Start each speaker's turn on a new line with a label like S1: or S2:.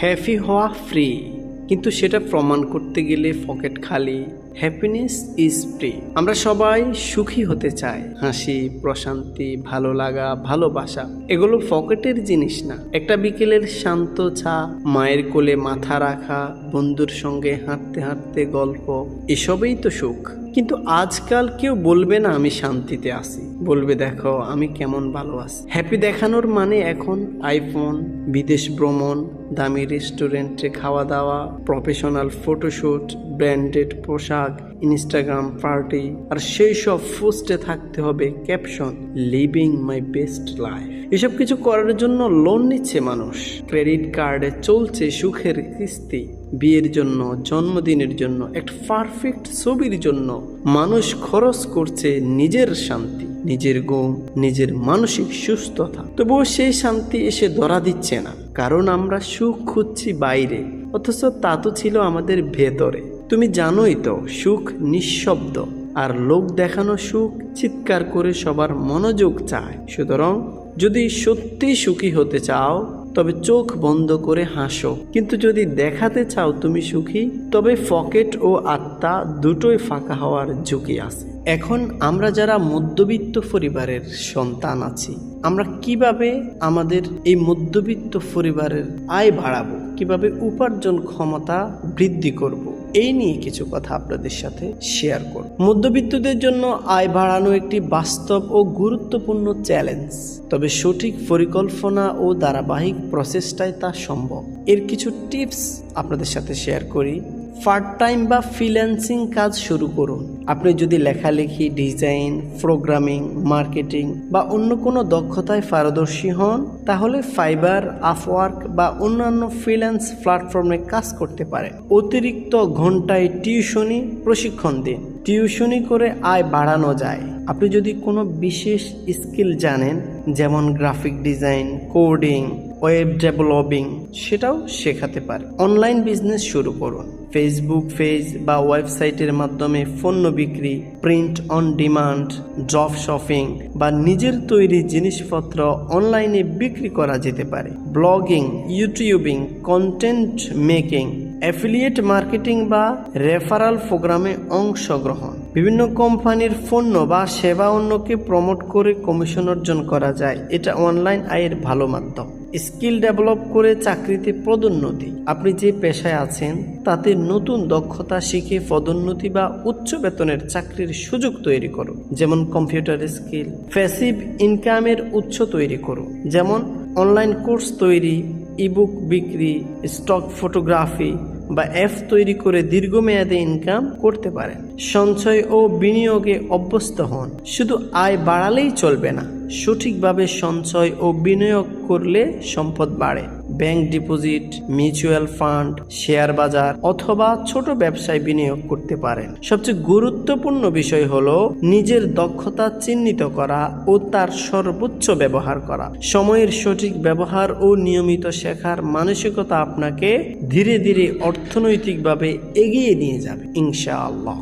S1: Happy হওয়া free কিন্তু সেটা প্রমাণ করতে গেলে পকেট খালি। হ্যাপিনেস ইজ ফ্রি আমরা সবাই সুখী হতে চাই। হাসি, প্রশান্তি, ভালো লাগা, ভালোবাসা, এগুলো পকেটের জিনিস না। একটা বিকেলের শান্ত চা, মায়ের কোলে মাথা রাখা, বন্ধুর সঙ্গে হাঁটতে হাঁটতে গল্প, এসবেই তো সুখ। কিন্তু আজকাল কেউ বলবে না, আমি শান্তিতে আছি। বলবে, দেখো, আমি কেমন ভালো আছি। হ্যাপি দেখানোর মানে এখন আইফোন বিদেশ ভ্রমণ, দামি রেস্টুরেন্টে খাওয়া দাওয়া প্রফেশনাল ফটোশ্যুট ব্র্যান্ডেড পোশাক ইনস্টাগ্রাম পার্টি আর সেই সব পোস্টে থাকতে হবে caption living my best life এসব কিছু করার জন্য লোন নিচ্ছে মানুষ। ক্রেডিট কার্ডে চলছে সুখের কিস্তি। বিয়ের জন্য, জন্মদিনের জন্য একটা পারফেক্ট ছবির জন্য মানুষ খরচ করছে নিজের শান্তি, নিজের গুম নিজের মানসিক সুস্থতা। তবুও সেই শান্তি এসে ধরা দিচ্ছে না, কারণ আমরা সুখ খুঁজছি বাইরে, অথচ তা তো ছিল আমাদের ভেতরে। তুমি জানোই তো, সুখ নিঃশব্দ, আর লোক দেখানো সুখ চিৎকার করে সবার মনোযোগ চায়। সুতরাং যদি সত্যি সুখী হতে চাও তবে চোখ বন্ধ করে হাসো। কিন্তু যদি দেখাতে চাও তুমি সুখী, তবে পকেট ও আত্মা দুটোই ফাঁকা হওয়ার ঝুঁকি আছে। এখন আমরা যারা মধ্যবিত্ত পরিবারের সন্তান আছি, আমরা কীভাবে আমাদের এই মধ্যবিত্ত পরিবারের আয় বাড়াবো? কীভাবে উপার্জন ক্ষমতা বৃদ্ধি করব। এই নিয়ে কিছু কথা আপনাদের সাথে শেয়ার করব। মধ্যবিত্তদের জন্য আয় বাড়ানো একটি বাস্তব ও গুরুত্বপূর্ণ চ্যালেঞ্জ তবে সঠিক পরিকল্পনা ও ধারাবাহিক প্রচেষ্টায় তা সম্ভব। এর কিছু টিপস আপনাদের সাথে শেয়ার করি। পার্ট টাইম বা ফ্রিল্যান্সিং কাজ শুরু করুন। আপনি যদি লেখালেখি, ডিজাইন, প্রোগ্রামিং, মার্কেটিং বা অন্য কোনো দক্ষতায় পারদর্শী হন, তাহলে ফাইবার, আপওয়ার্ক বা অন্যান্য ফ্রিল্যান্স প্ল্যাটফর্মে কাজ করতে পারেন। অতিরিক্ত ঘন্টায় টিউশনি, প্রশিক্ষণ দিন। টিউশনি করে আয় বাড়ানো যায়। আপনি যদি কোনো বিশেষ স্কিল জানেন, যেমন graphic design, coding web developing সেটাও শেখাতে পারে। অনলাইন বিজনেস শুরু করুন। ফেসবুক পেজ বা ওয়েবসাইটের মাধ্যমে পণ্য বিক্রি print on demand drop shopping বা নিজের তৈরি জিনিসপত্র অনলাইনে বিক্রি করা যেতে পারে। Blogging YouTubing content making affiliate marketing বা রেফারাল প্রোগ্রামে অংশগ্রহণ। বিভিন্ন কোম্পানির পণ্য বা সেবা অন্যকে প্রমোট করে কমিশন অর্জন করা যায়। এটা অনলাইন আয়ের ভালো মাধ্যম। স্কিল ডেভেলপ করে চাকরিতে পদোন্নতি। আপনি যে পেশায় আছেন, তাতে নতুন দক্ষতা শিখে পদোন্নতি বা উচ্চ বেতনের চাকরির সুযোগ তৈরি করো যেমন কম্পিউটার স্কিল ফ্যাসিভ ইনকামের উৎস তৈরি করো যেমন অনলাইন কোর্স তৈরি ইবুক বিক্রি স্টক ফটোগ্রাফি বা অ্যাপ তৈরি করে দীর্ঘমেয়াদে ইনকাম করতে পারেন। সঞ্চয় ও বিনিয়োগে অভ্যস্ত হন। শুধু আয় বাড়ালেই চলবে না, সঠিকভাবে সঞ্চয় ও বিনিয়োগ করলে সম্পদ বাড়ে। Bank deposit, mutual fund, share বাজার অথবা ছোট ব্যবসায় বিনিয়োগ করতে পারেন। সবচেয়ে গুরুত্বপূর্ণ বিষয় হলো নিজের দক্ষতা চিহ্নিত করা ও তার সর্বোচ্চ ব্যবহার করা। সময়ের সঠিক ব্যবহার ও নিয়মিত শেখার মানসিকতা আপনাকে ধীরে ধীরে অর্থনৈতিকভাবে এগিয়ে নিয়ে যাবে, ইনশাআল্লাহ।